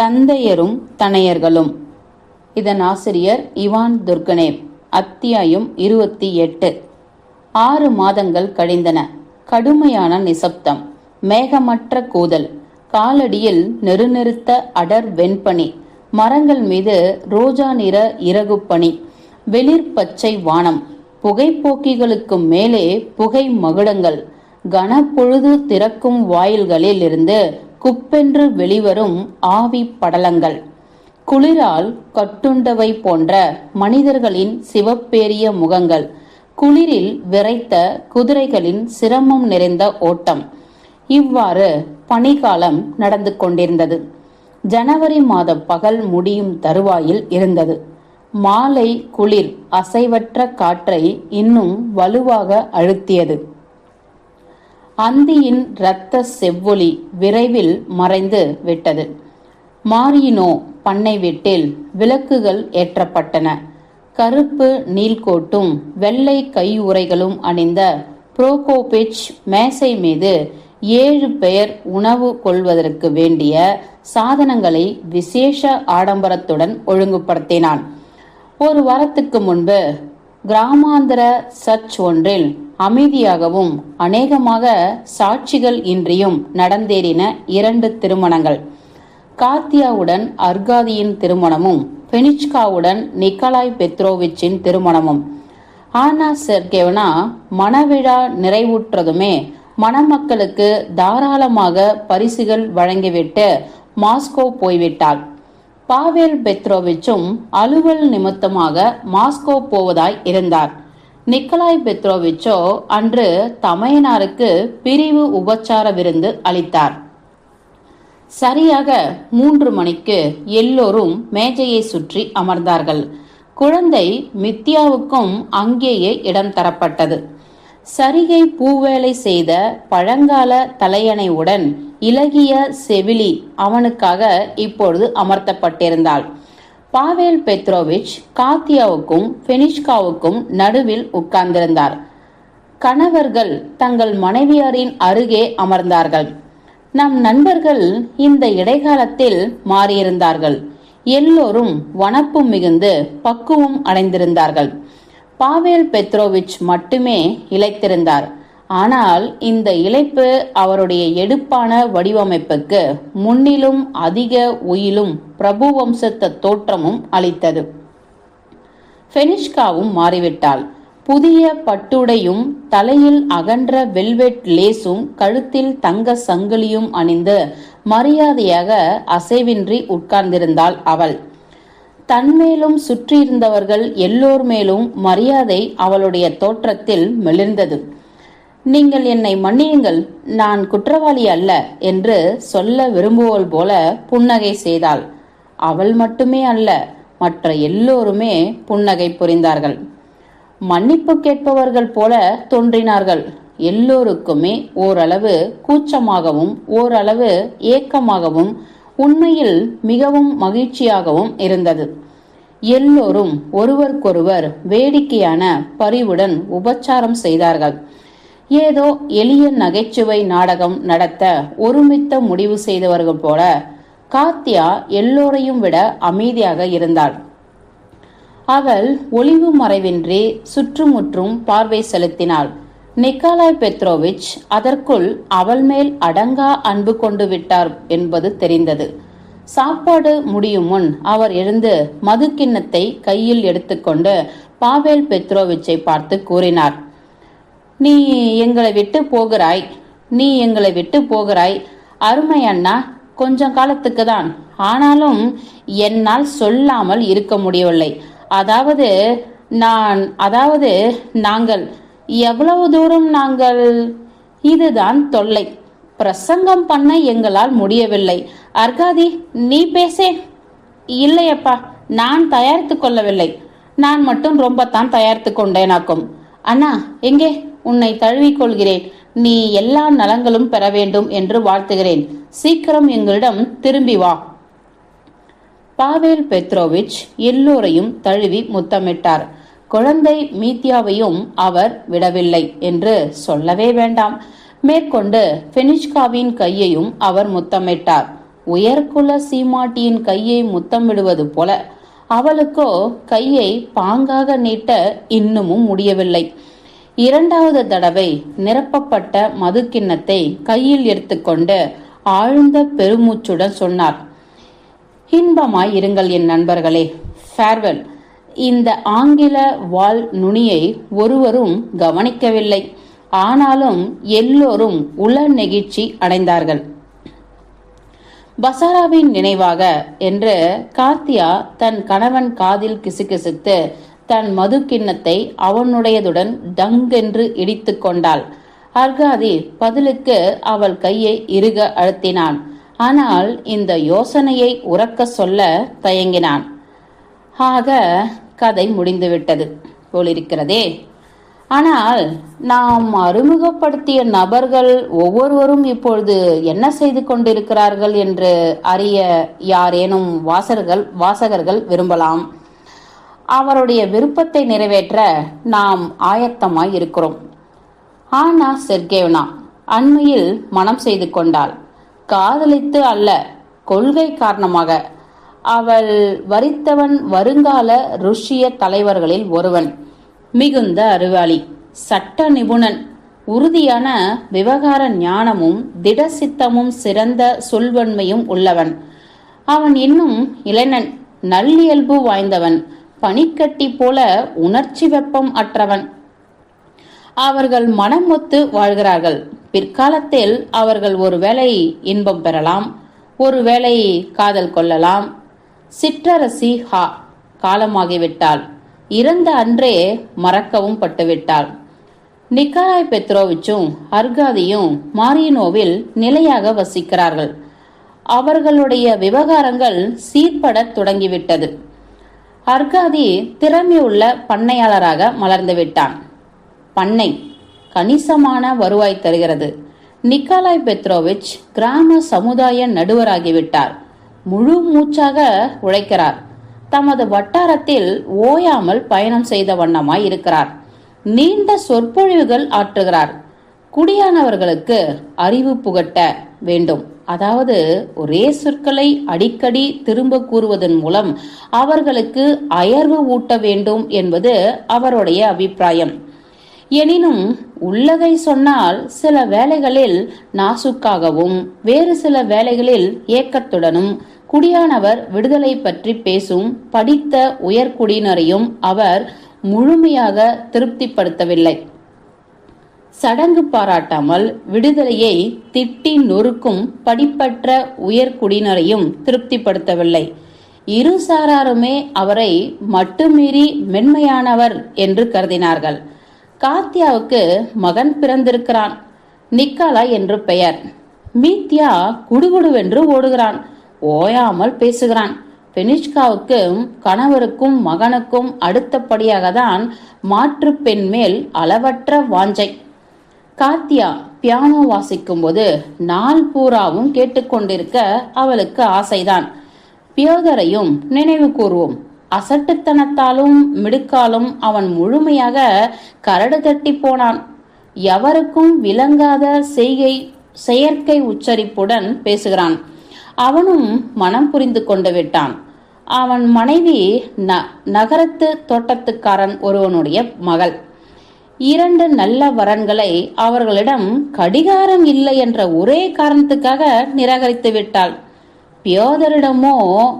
தந்தையரும் தனையர்களும். இதன் ஆசிரியர் Ivan Turgenev அத்தியாயம் இருபத்தி எட்டு. ஆறு மாதங்கள் கழிந்தன. கடுமையான நிசப்தம். மேகமற்ற கூதல். காலடியில் நெருநெருத்த அடர் வெண்பனி. மரங்கள் மீது ரோஜா நிற இறகுப்பனி. வெளிர் பச்சை வானம். புகைப்போக்கிகளுக்கு மேலே புகை மகுடங்கள். கனப்பொழுது திறக்கும் வாயில்களில் இருந்து குப்பென்று வெளிவரும் ஆவி படலங்கள். குளிரால் கட்டுண்டவை போன்ற மனிதர்களின் சிவப்பேரிய முகங்கள். குளிரில் விரைத்த குதிரைகளின் சிரமம் நிறைந்த ஓட்டம். இவ்வாறு பனிகாலம் நடந்து கொண்டிருந்தது. ஜனவரி மாத பகல் முடியும் தருவாயில் இருந்தது. மாலை குளிர் அசைவற்ற காற்றை இன்னும் வலுவாக அழுத்தியது. அந்தியின் இரத்த செவ்வொளி விரைவில் மறைந்து விட்டது. மாரியினோ பண்ணை வீட்டில் விளக்குகள் ஏற்றப்பட்டன. கருப்பு நீல்கோட்டும் வெள்ளை கையுறைகளும் அணிந்த புரோகோபிச் மேசை மீது ஏழு பேர் உணவு கொள்வதற்கு வேண்டிய சாதனங்களை விசேஷ ஆடம்பரத்துடன் ஒழுங்குபடுத்தினான். ஒரு வாரத்துக்கு முன்பு கிராமாந்தர சர்ச் ஒன்றில் அமைதியாகவும் அநேகமாக சாட்சிகள் இன்றியும் நடந்தேறின இரண்டு திருமணங்கள். கார்த்தியாவுடன் அர்காதியின் திருமணமும் பெனிச்காவுடன் நிக்கலாய் பெத்ரோவிச்சின் திருமணமும். ஆனா செர்கேவனா மணவிழா நிறைவுற்றதுமே மணமக்களுக்கு தாராளமாக பரிசுகள் வழங்கிவிட்டு மாஸ்கோ போய்விட்டாள். பாவேல் பெத்ரோவிச்சும் அலுவல் நிமித்தமாக மாஸ்கோ போவதாய் இருந்தார். நிக்கலாய் பெத்ரோவிச்சோ அன்று தமையனாருக்கு பிரிவு உபச்சார விருந்து அளித்தார். சரியாக மூன்று மணிக்கு எல்லோரும் மேஜையை சுற்றி அமர்ந்தார்கள். குழந்தை மித்யாவுக்கும் அங்கேயே இடம் தரப்பட்டது. சரிகை பூவேலை செய்த பழங்கால தலையணையுடன் இலகிய செவிலி அவனுக்காக இப்பொழுது அமர்த்தப்பட்டிருந்தாள். பாவேல் பெத்ரோவிச் காத்தியாவுக்கும் பெனிஷ்காவுக்கும் நடுவில் உட்கார்ந்திருந்தார். கணவர்கள் தங்கள் மனைவியாரின் அருகே அமர்ந்தார்கள். நம் நண்பர்கள் இந்த இடைக்காலத்தில் மாறியிருந்தார்கள். எல்லோரும் வனப்பு மிகுந்து பக்குவம் அடைந்திருந்தார்கள். பாவேல் பெத்ரோவிச் மட்டுமே இழைத்திருந்தார். ஆனால் இந்த இழைப்பு அவருடைய எடுப்பான வடிவமைப்புக்கு முன்னிலும் அதிக உயிலும் பிரபு வம்சத்த தோற்றமும் அளித்தது. ஃபெனிஷ்காவும் மாறிவிட்டாள். புதிய பட்டுடையும் தலையில் அகன்ற வெல்வெட் லேசும் கழுத்தில் தங்க சங்கிலியும் அணிந்து மரியாதையாக அசைவின்றி உட்கார்ந்திருந்தாள் அவள். தன்மேலும் சுற்றியிருந்தவர்கள் எல்லோர் மேலும் மரியாதை அவளுடைய தோற்றத்தில் மெலிர்ந்தது. நீங்கள் என்னை மன்னியுங்கள் நான் குற்றவாளி அல்ல என்று சொல்ல விரும்புவோள் போல புன்னகை செய்தாள். அவள் மட்டுமே அல்ல மற்ற எல்லோருமே புன்னகை புரிந்தார்கள். மன்னிப்பு கேட்பவர்கள் போல தோன்றினார்கள். எல்லோருக்குமே ஓரளவு கூச்சமாகவும் ஓரளவு ஏக்கமாகவும் உண்மையில் மிகவும் மகிழ்ச்சியாகவும் இருந்தது. எல்லோரும் ஒருவருக்கொருவர் வேடிக்கையான பரிவுடன் உபச்சாரம் செய்தார்கள். ஏதோ எளிய நகைச்சுவை நாடகம் நடத்த ஒருமித்த முடிவு செய்தவர்கள் போல காத்தியா எல்லோரையும் விட அமைதியாக இருந்தாள். அவள் ஒளிவு மறைவின்றி சுற்றுமுற்றும் பார்வை செலுத்தினாள். நிக்காலாய் பெத்ரோவிச் அதற்குள் அவள் மேல் அடங்கா அன்பு கொண்டு விட்டார் என்பது தெரிந்தது. சாப்பாடு முடியும் முன் அவர் எழுந்து மது கிண்ணத்தை கையில் எடுத்துக்கொண்டு பாவேல் பெத்ரோவிச்சை பார்த்து கூறினார். நீ எங்களை விட்டு போகிறாய். நீ எங்களை விட்டு போகிறாய். அருமை அண்ணா கொஞ்சம் காலத்துக்கு தான் ஆனாலும் என்னால் சொல்லாமல் இருக்க முடியவில்லை. அதாவது நான் அதாவது நாங்கள் எவ்வளவு தூரம் நாங்கள்? இதுதான் தொல்லை. பிரசங்கம் பண்ண எங்களால் முடியவில்லை. அர்காதி நீ பேசே. இல்லையப்பா நான் தயாரித்து கொள்ளவில்லை. நான் மட்டும் ரொம்ப தான் தயாரித்து கொண்டேனாக்கும். அண்ணா எங்கே? உன்னை தழுவிக்கொள்கிறேன். நீ எல்லா நலங்களும் பெற வேண்டும் என்று வாழ்த்துகிறேன். சீக்கிரம் எங்களிடம் திரும்பி வா. பாவேல் பெத்ரோவிச் எல்லோரையும் தழுவி முத்தமிட்டார். குழந்தை மீத்தியாவையும் அவர் விடவில்லை என்று சொல்லவே வேண்டாம். மேற்கொண்டு பெனிஷ்காவின் கையையும் அவர் முத்தமிட்டார். உயர்குல சீமாட்டியின் கையை முத்தமிடுவது போல அவளுக்கோ கையை பாங்காக நீட்ட இன்னமும் முடியவில்லை. இரண்டாவது தடவை நிரப்பப்பட்ட மது கிண்ணத்தை கையில் எடுத்துக்கொண்டு ஆழ்ந்த பெருமூச்சுடன் சொன்னார். இன்பமாய் இருங்கள் என் நண்பர்களே. ஃபேர்வெல் இந்த ஆங்கில வால் நுனியை ஒருவரும் கவனிக்கவில்லை. ஆனாலும் எல்லோரும் உள நெகிழ்ச்சி அடைந்தார்கள். பசாராவின் நினைவாக என்று கார்த்தியா தன் கணவன் காதில் கிசுகிசுத்து தன் மது கிண்ணத்தை அவனுடையதுடன் டங்கென்று இடித்து கொண்டாள். அர்காதி பதிலுக்கு அவள் கையை இறுக அழுத்தினான். ஆனால் இந்த யோசனையை உறக்க சொல்ல தயங்கினான். ஆக கதை முடிந்துவிட்டது போலிருக்கிறதே. ஆனால் நாம் அறிமுகப்படுத்திய நபர்கள் ஒவ்வொருவரும் இப்பொழுது என்ன செய்து கொண்டிருக்கிறார்கள் என்று அறிய யாரேனும் வாசகர்கள் வாசகர்கள் விரும்பலாம். அவருடைய விருப்பத்தை நிறைவேற்ற நாம் ஆயத்தமாய் இருக்கிறோம். ஆனா செர்கேவ்னா அண்மையில் மனம் செய்து கொண்டாள். காதலித்து அல்ல கொள்கை காரணமாக. அவள் வரித்தவன் வருங்கால ருஷ்ய தலைவர்களில் ஒருவன். மிகுந்த அறிவாளி சட்ட நிபுணன். உறுதியான விவகார ஞானமும் திடசித்தமும் சிறந்த சொல்வன்மையும் உள்ளவன். அவன் இன்னும் இளைஞன் நல்லியல்பு வாய்ந்தவன். பனிக்கட்டி போல உணர்ச்சி வெப்பம் அற்றவன். அவர்கள் மனம் ஒத்து வாழ்கிறார்கள். பிற்காலத்தில் அவர்கள் ஒருவேளை இன்பம் பெறலாம் ஒருவேளை காதல் கொள்ளலாம். சிற்றரசி ஹா காலமாகிவிட்டாள். இறந்த அன்றே மறக்கவும் பட்டுவிட்டாள். நிக்காராய் பெத்ரோவிச்சும் அர்காதியும் மாரியனோவில் நிலையாக வசிக்கிறார்கள். அவர்களுடைய விவகாரங்கள் சீர்படத் தொடங்கிவிட்டது. அர்காதி திறமையுள்ள பண்ணையாளராக மலர்ந்து விட்டான். பண்ணை கணிசமான வருவாய் தருகிறது. நிக்காலாய் பெத்ரோவிச் கிராம சமுதாய நடுவராகிவிட்டார் முழு மூச்சாக உழைக்கிறார். தமது வட்டாரத்தில் ஓயாமல் பயணம் செய்த வண்ணமாய் இருக்கிறார். நீண்ட சொற்பொழிவுகள் ஆற்றுகிறார். குடியானவர்களுக்கு அறிவு புகட்ட வேண்டும். அதாவது ஒரே சொற்களை அடிக்கடி திரும்ப கூறுவதன் மூலம் அவர்களுக்கு அயர்வு ஊட்ட வேண்டும் என்பது அவருடைய அபிப்பிராயம். எனினும் உள்ளதை சொன்னால் சில வேலைகளில் நாசுக்காகவும் வேறு சில வேலைகளில் ஏக்கத்துடனும் குடியானவர் விடுதலை பற்றி பேசும் படித்த உயர்குடியினரையும் அவர் முழுமையாக திருப்திப்படுத்தவில்லை. சடங்கு பாராட்டாமல் விடுதலையை திட்டி நொறுக்கும் படிப்பற்ற உயர்குடியினரையும் திருப்திப்படுத்தவில்லை. இரு சாராருமே அவரை மட்டுமீறி மென்மையானவர் என்று கருதினார்கள். காத்தியாவுக்கு மகன் பிறந்திருக்கிறான். நிக்காலா என்று பெயர். மீத்யா குடுகுடுவென்று ஓடுகிறான். ஓயாமல் பேசுகிறான். பெனிஷ்காவுக்கும் கணவருக்கும் மகனுக்கும் அடுத்தபடியாக தான் மாற்று பெண் மேல் அளவற்ற வாஞ்சை. காத்தியா பியானோ வாசிக்கும் போது நாள் பூராவும் கேட்டுக்கொண்டிருக்க அவளுக்கு ஆசைதான். பியோதரையும் நினைவு கூறுவோம் அசட்டுத்தனத்தாலும் மிடுக்காலும் அவன் முழுமையாக கரடு தட்டி போனான். எவருக்கும் விளங்காத செய்கை செயற்கை உச்சரிப்புடன் பேசுகிறான். அவனும் மனம் புரிந்து கொண்டு விட்டான். அவன் மனைவி ந நகரத்து தோட்டத்துக்காரன் ஒருவனுடைய மகள். இரண்டு நல்ல வரன்களை அவர்களிடம் கடிகாரம் இல்லை என்ற ஒரே காரணத்துக்காக நிராகரித்து விட்டாள். பியோதரிடமோ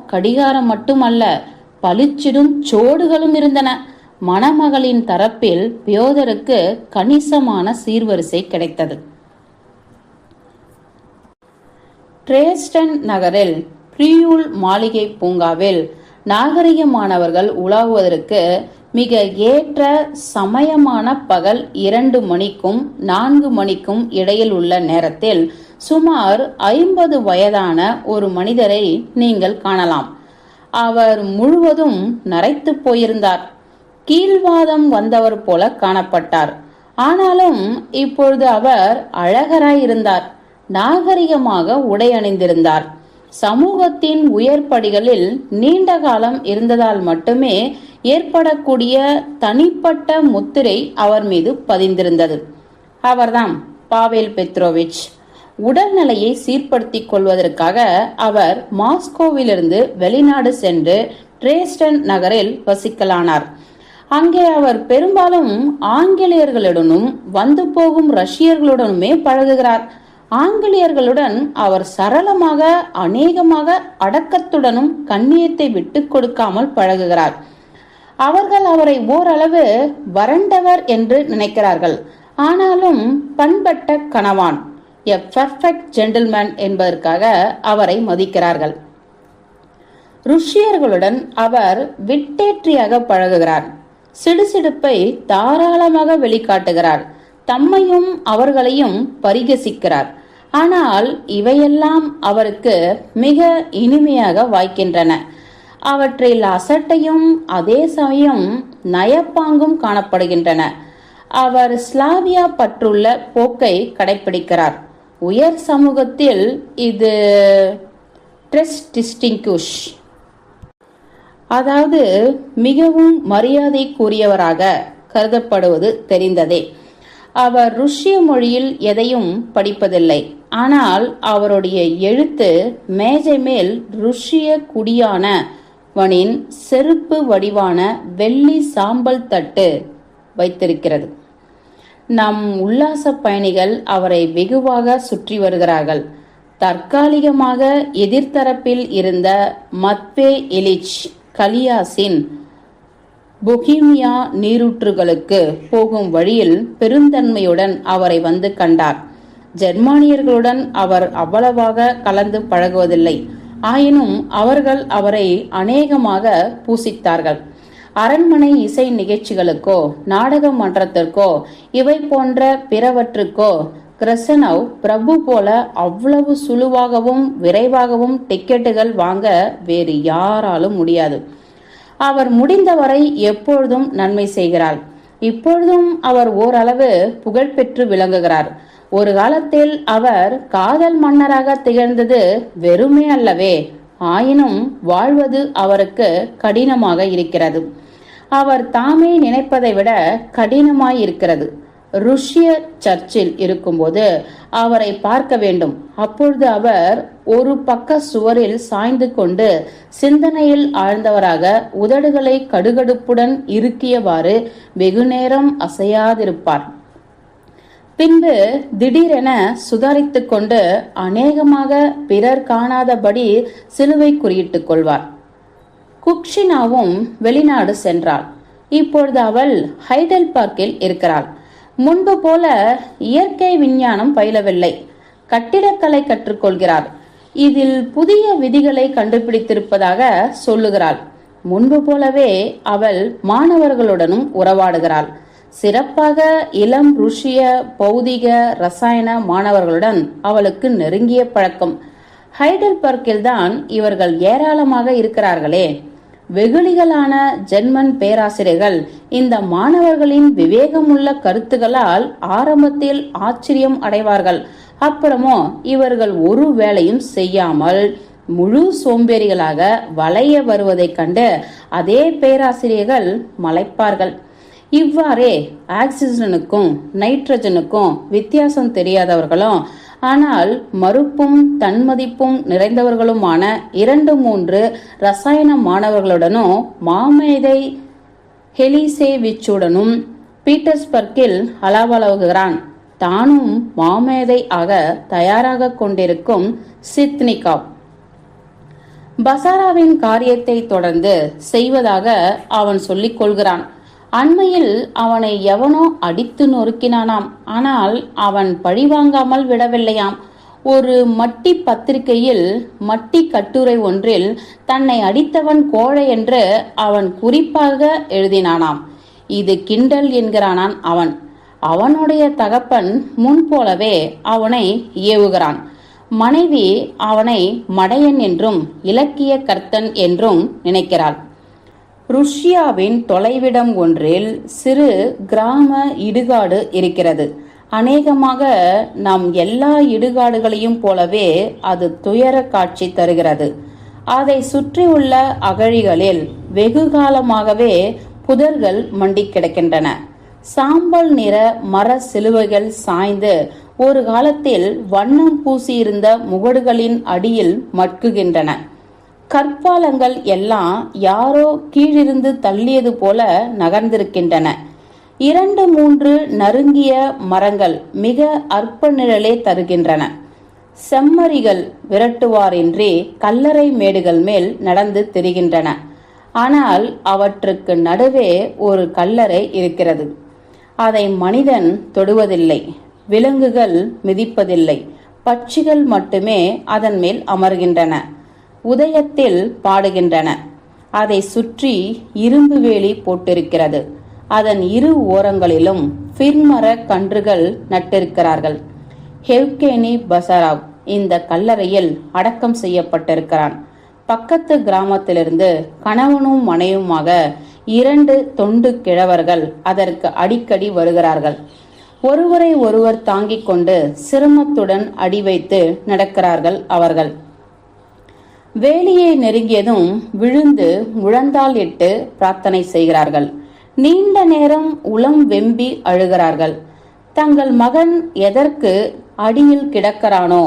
கடிகாரம் மட்டுமல்ல பளிச்சிடும் சோடுகளும் இருந்தன. மணமகளின் தரப்பில் பியோதருக்கு கணிசமான சீர்வரிசை கிடைத்தது. ட்ரேஸ்டன் நகரில் பிரியூல் மாளிகை பூங்காவில் நாகரிகமானவர்கள் உலாவுவதற்கு மிக ஏற்ற சமயமான பகல் இரண்டு மணிக்கும் நான்கு மணிக்கும் இடையில் உள்ள நேரத்தில் சுமார் ஐம்பது வயதான ஒரு மனிதரை நீங்கள் காணலாம். அவர் முழுவதும் நரைத்து போயிருந்தார். கீழ்வாதம் வந்தவர் போல காணப்பட்டார். ஆனாலும் இப்பொழுது அவர் அழகராயிருந்தார். நாகரிகமாக உடை அணிந்திருந்தார். சமூகத்தின் உயர்படிகளில் நீண்ட காலம் இருந்ததால் மட்டுமே ஏற்படக்கூடிய தனிப்பட்ட முத்திரை அவர் மீது பதிந்திருந்தது. அவர்தான் பாவேல் பெத்ரோவிச். உடல்நிலையை சீர்படுத்திக் கொள்வதற்காக அவர் மாஸ்கோவிலிருந்து வெளிநாடு சென்று ட்ரேஸ்டன் நகரில் வசிக்கலானார். அங்கே அவர் பெரும்பாலும் ஆங்கிலேயர்களுடனும் வந்து போகும் ரஷ்யர்களுடனுமே பழகுகிறார். ஆங்கிலேயர்களுடன் அவர் சரளமாக அநேகமாக அடக்கத்துடனும் கண்ணியத்தை விட்டு கொடுக்காமல் பழகுகிறார். அவர்கள் அவரை ஓரளவு வறண்டவர் என்று நினைக்கிறார்கள். ஆனாலும் பண்பட்ட கணவான் எ பெர்ஃபெக்ட் ஜென்டில்மேன் என்பதற்காக அவரை மதிக்கிறார்கள். ருஷியர்களுடன் அவர் விட்டேற்றியாக பழகுகிறார். சிடுசிடுப்பை தாராளமாக வெளிக்காட்டுகிறார். தம்மையும் அவர்களையும் பரிகசிக்கிறார். ஆனால் இவையெல்லாம் அவருக்கு மிக இனிமையாக வாய்க்கின்றன. அவற்றில் அசட்டையும் அதே சமயம் நயப்பாங்கும் காணப்படுகின்றன. அவர் ஸ்லாவியா பற்றுள்ள போக்கை கடைபிடிக்கிறார் உயர் சமூகத்தில் இது ட்ரெஸ் டிஸ்டிங்குஷ் அதாவது மிகவும் மரியாதைக்குரியவராக கருதப்படுவது தெரிந்ததே. அவர் ருஷ்ய மொழியில் எதையும் படிப்பதில்லை. ஆனால் அவருடைய எழுத்து மேஜை மேல் ருஷ்ய வனின் செருப்பு வடிவான வெள்ளி சாம்பல் தட்டு வைத்திருக்கிறது. நம் உல்லாச பயணிகள் அவரை வெகுவாக சுற்றி வருகிறார்கள். தற்காலிகமாக எதிர்த்தரப்பில் இருந்த மத்வே இலிச் கலியாசின் பொஹீமியா நீரூற்றுகளுக்கு போகும் வழியில் பெருந்தன்மையுடன் அவரை வந்து கண்டார். ஜெர்மானியர்களுடன் அவர் அவ்வளவாக கலந்து பழகுவதில்லை. ஆயினும் அவர்கள் அவரை அநேகமாக பூசித்தார்கள். அரண்மனை இசை நிகழ்ச்சிகளுக்கோ நாடக மன்றத்திற்கோ இவை போன்ற பிறவற்றுக்கோ கிரசனவ் பிரபு போல அவ்வளவு சுழுவாகவும் விரைவாகவும் டிக்கெட்டுகள் வாங்க வேறு யாராலும் முடியாது. அவர் முடிந்தவரை எப்பொழுதும் நன்மை செய்கிறார். இப்பொழுதும் அவர் ஓரளவு புகழ் பெற்று விளங்குகிறார். ஒரு காலத்தில் அவர் காதல் மன்னராக திகழ்ந்தது வெறுமே அல்லவே ஆயினும் வாழ்வது அவருக்கு கடினமாக இருக்கிறது. அவர் தாமே நினைப்பதை விட கடினமாய் இருக்கிறது. ருஷ்ய சர்ச்சில் இருக்கும்போது அவரை பார்க்க வேண்டும். அப்பொழுது அவர் ஒரு பக்க சுவரில் சாய்ந்து கொண்டு சிந்தனையில் ஆழ்ந்தவராக உதடுகளை கடுகடுப்புடன் இறுக்கியவாறு வெகுநேரம் அசையாதிருப்பார். பின்பு திடீரென சுதாரித்து கொண்டு அநேகமாக பிறர் காணாதபடி சிலுவை குறியிட்டுக் கொள்வார். குக்ஷினாவும் வெளிநாடு சென்றாள். இப்பொழுது அவள் ஹைடல் பார்க்கில் இருக்கிறாள். முன்பு போல இயற்கை விஞ்ஞானம் பயிலவில்லை. கட்டிடக்கலை கற்றுக்கொள்கிறார். இதில் புதிய விதிகளை கண்டுபிடித்திருப்பதாக சொல்லுகிறாள். முன்பு போலவே அவள் மாணவர்களுடனும் உறவாடுகிறாள். சிறப்பாக இளம் ருஷ்ய பௌதிக ரசாயன மாணவர்களுடன் அவளுக்கு நெருங்கிய பழக்கம். ஹைடல்பர்க்கில் தான் இவர்கள் ஏராளமாக இருக்கிறார்களே. வெகுளிகளான ஜெர்மன் பேராசிரியர்கள் இந்த மாணவர்களின் விவேகமுள்ள கருத்துகளால் ஆரம்பத்தில் ஆச்சரியம் அடைவார்கள். அப்புறமோ இவர்கள் ஒரு வேலையும் செய்யாமல் முழு சோம்பேறிகளாக வளைய வருவதைக் கண்டு அதே பேராசிரியர்கள் மலைப்பார்கள். இவ்வாறே ஆக்சிஜனுக்கும் நைட்ரஜனுக்கும் வித்தியாசம் தெரியாதவர்களும் ஆனால் மறுப்பும் தன்மதிப்பும் நிறைந்தவர்களுமான இரண்டு மூன்று ரசாயன மாணவர்களுடனும் மாமேதை ஹெலிசேவிச்சுடனும் பீட்டர்ஸ்பர்க்கில் அளவலகுகிறான் தானும் மாமேதை ஆக தயாராக கொண்டிருக்கும் சித்னிகாவ் பசாராவின் காரியத்தை தொடர்ந்து செய்வதாக அவன் சொல்லிக் கொள்கிறான். அண்மையில் அவனை எவனோ அடித்து நொறுக்கினானாம். ஆனால் அவன் பழிவாங்காமல் விடவில்லையாம். ஒரு மட்டி பத்திரிகையில் மட்டி கட்டுரை ஒன்றில் தன்னை அடித்தவன் கோழை என்று அவன் குறிப்பாக எழுதினானாம். இது கிண்டல் என்கிறானான் அவன். அவனுடைய தகப்பன் முன்போலவே அவனை ஏவுகிறான். மனைவி அவனை மடையன் என்றும் இலக்கிய கர்த்தன் என்றும் நினைக்கிறாள். ருஷ்யாவின் தொலைவிடம் ஒன்றில் சிறு கிராம இடுகாடு இருக்கிறது. அநேகமாக நம் எல்லா இடுகாடுகளையும் போலவே அது துயர காட்சி தருகிறது. அதை சுற்றியுள்ள அகழிகளில் வெகு காலமாகவே புதர்கள் மண்டி கிடக்கின்றன. சாம்பல் நிற மர சிலுவைகள் சாய்ந்து ஒரு காலத்தில் வண்ணம் பூசியிருந்த முகடுகளின் அடியில் மட்குகின்றன. கற்பாலங்கள் எல்லாம் யாரோ கீழிருந்து தள்ளியது போல நகர்ந்திருக்கின்றன. இரண்டு மூன்று நறுங்கிய மரங்கள் மிக அற்ப நிழலே தருகின்றன. செம்மறிகள் விரட்டுவாரின்றி கல்லறை மேடுகள் மேல் நடந்து திரிகின்றன. ஆனால் அவற்றுக்கு நடுவே ஒரு கல்லறை இருக்கிறது. அதை மனிதன் தொடுவதில்லை விலங்குகள் மிதிப்பதில்லை. பட்சிகள் மட்டுமே அதன் மேல் அமர்கின்றன. உதயத்தில் பாடுகின்றன. அதை சுற்றி இரும்பு வேலி போட்டிருக்கிறது. அதன் இரு ஓரங்களிலும் ஃபிர்மர கன்றுகள் நட்டிருக்கிறார்கள். ஹெவ்கேனி பசராவ் இந்த கல்லறையில் அடக்கம் செய்யப்பட்டிருக்கிறான். பக்கத்து கிராமத்திலிருந்து கணவனும் மனைவுமாக இரண்டு தொண்டு கிழவர்கள் அதற்கு அடிக்கடி வருகிறார்கள். ஒருவரை ஒருவர் தாங்கிக் கொண்டு சிரமத்துடன் அடி வைத்து நடக்கிறார்கள் அவர்கள். வேலியை நெருங்கியதும் விழுந்து முழந்தால் இட்டு பிரார்த்தனை செய்கிறார்கள். நீண்ட நேரம் உளம் வெம்பி அழுகிறார்கள். தங்கள் மகன் எதற்கு அடியில் கிடக்கிறானோ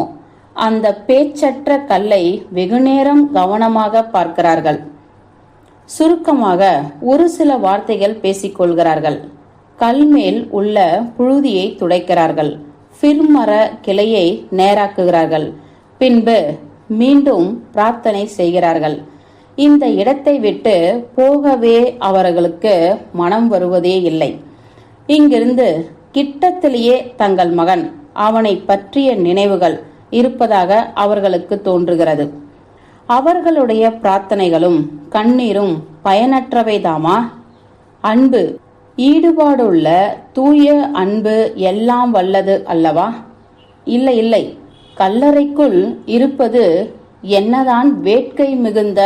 அந்த பேச்சற்ற கல்லை வெகுநேரம் கவனமாக பார்க்கிறார்கள். சுருக்கமாக ஒரு சில வார்த்தைகள் பேசிக்கொள்கிறார்கள் கல் மேல் உள்ள புழுதியை துடைக்கிறார்கள். பிற்மர கிளையை நேராக்குகிறார்கள். பின்பு மீண்டும் பிரார்த்தனை செய்கிறார்கள். இந்த இடத்தை விட்டு போகவே அவர்களுக்கு மனம் வருவதே இல்லை. இங்கிருந்து கிட்டத்திலேயே தங்கள் மகன் அவனை பற்றிய நினைவுகள் இருப்பதாக அவர்களுக்கு தோன்றுகிறது. அவர்களுடைய பிரார்த்தனைகளும் கண்ணீரும் பயனற்றவைதாமா? அன்பு ஈடுபாடுள்ள தூய அன்பு எல்லாம் வல்லது அல்லவா? இல்லை இல்லை. கல்லறைக்குள் இருப்பது என்னதான் வேட்கை மிகுந்த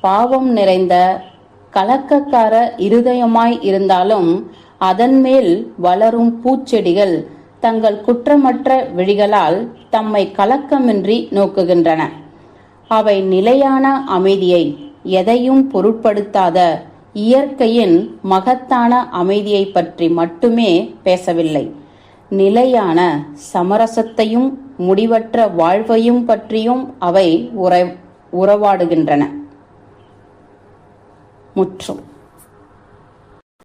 பாவம் நிறைந்த கலக்கக்கார இருதயமாய் இருந்தாலும் அதன் மேல் வளரும் பூச்செடிகள் தங்கள் குற்றமற்ற விழிகளால் தம்மை கலக்கமின்றி நோக்குகின்றன. அவை நிலையான அமைதியை எதையும் பொருட்படுத்தாத இயற்கையின் மகத்தான அமைதியை பற்றி மட்டுமே பேசவில்லை. நிலையான சமரசத்தையும் முடிவற்ற வாழ்வையும் பற்றியும் அவை உற உறவாடுகின்றன. முற்றும்.